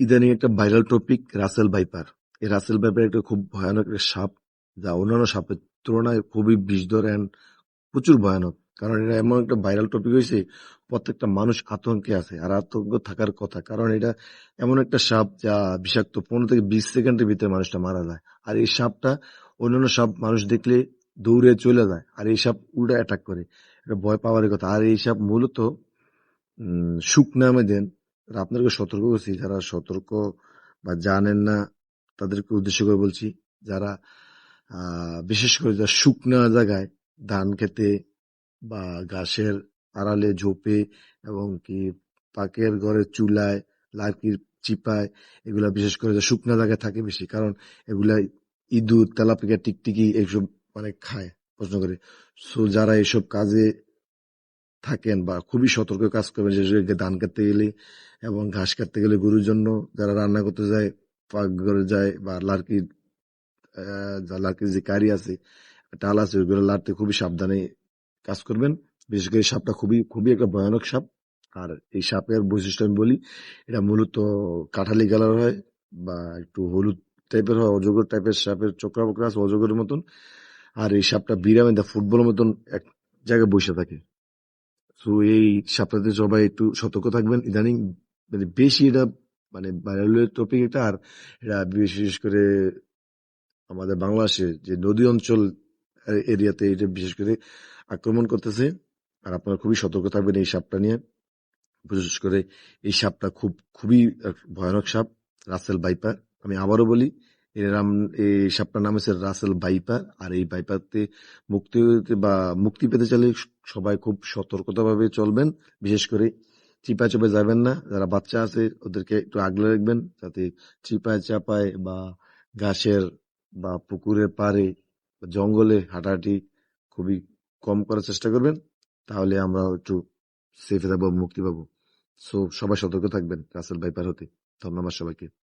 ইদানিং একটা viral topic Russell viper এই রাসেল ভাইপার একটা খুব ভয়ানক একটা সাপ, যা অন্যান্য সাপের তুলনায় খুবই বিষধর অ্যান্ড প্রচুর ভয়ানক। কারণ এটা এমন একটা ভাইরাল টপিক হয়েছে, প্রত্যেকটা মানুষ আতঙ্কে আছে আর আতঙ্ক থাকার কথা। কারণ এটা এমন একটা সাপ যা বিষাক্ত পনেরো থেকে বিশ সেকেন্ডের ভিতরে মানুষটা মারা যায়। আর এই সাপটা অন্যান্য সাপ মানুষ দেখলে দৌড়ে চলে যায় আর এই সাপ উল্টা অ্যাটাক করে। এটা ভয় পাওয়ার কথা। আর এই সাপ মূলত নামে দেন আপনাদেরকে সতর্ক করছি, যারা সতর্ক বা জানেন না, তাদেরকে উদ্দেশ্য করে বলছি, যারা বিশেষ করে যারা শুকনা জায়গায় ধান খেতে বা ঘাসের আড়ালে ঝোপে এবং কি পাকের ঘরের চুলায় লার্কির চিপায় এগুলা বিশেষ করে যে শুকনা জায়গায় থাকে বেশি, কারণ এগুলা ইঁদুর তেলাপিকা টিকটিকি এইসব মানে খায়, প্রশ্ন করে। সো যারা এসব কাজে থাকেন বা খুবই সতর্ক কাজ করবেন যে ধান কাটতে গেলে এবং ঘাস কাটতে গেলে গরুর জন্য যারা রান্না করতে যায় পাকঘরে যায় বা লার্কির লার্কির যে কারি আছে, টাল আছে, ওইগুলো লাড়তে খুবই সাবধানে কাজ করবেন। বিশেষ করে সাপটা খুবই খুবই একটা ভয়ানক সাপ। আর এই সাপের বৈশিষ্ট্য আমি বলি, এটা মূলত কাঠালি কালার হয় বা একটু হলুদ টাইপের হয়, অজগর টাইপের সাপের চোখরা বকরা আছে অজগরের মতন। আর এই সাপটা বিরামে দা ফুটবলের মতন এক জায়গায় বসে থাকে। তো এই সাপটাতে সবাই একটু সতর্ক থাকবেন। ইদানিং মানে বেশি এটা মানে ভাইরালের টপিক এটা আর এটা বিশেষ করে আমাদের বাংলাদেশে যে নদী অঞ্চল এরিয়াতে এটা বিশেষ করে আক্রমণ করতেছে। আর আপনারা খুবই সতর্ক থাকবেন এই সাপটা নিয়ে। বিশেষ করে এই সাপটা খুব, খুবই ভয়ানক সাপ, রাসেল বাইপার আমি আবারও বলি এর এই সাপটার নাম হচ্ছে রাসেল বাইপার আর এই বাইপারতে মুক্তি বা মুক্তি পেতে চাইলে সবাই খুব সতর্কতাভাবে চলবেন। বিশেষ করে চিপায় চাপায় যাবেন না। যারা বাচ্চা আছে, ওদেরকে একটু আগলে রাখবেন যাতে চিপায় চাপায় বা ঘাসের বা পুকুরের পাড়ে জঙ্গলে হাঁটাহাঁটি খুবই কম করার চেষ্টা করবেন। তাহলে আমরা একটু সেফে থাকব, মুক্তি পাবো। সো সবাই সতর্ক থাকবেন রাসেল বাইপার হতে। ধন্যবাদ সবাইকে।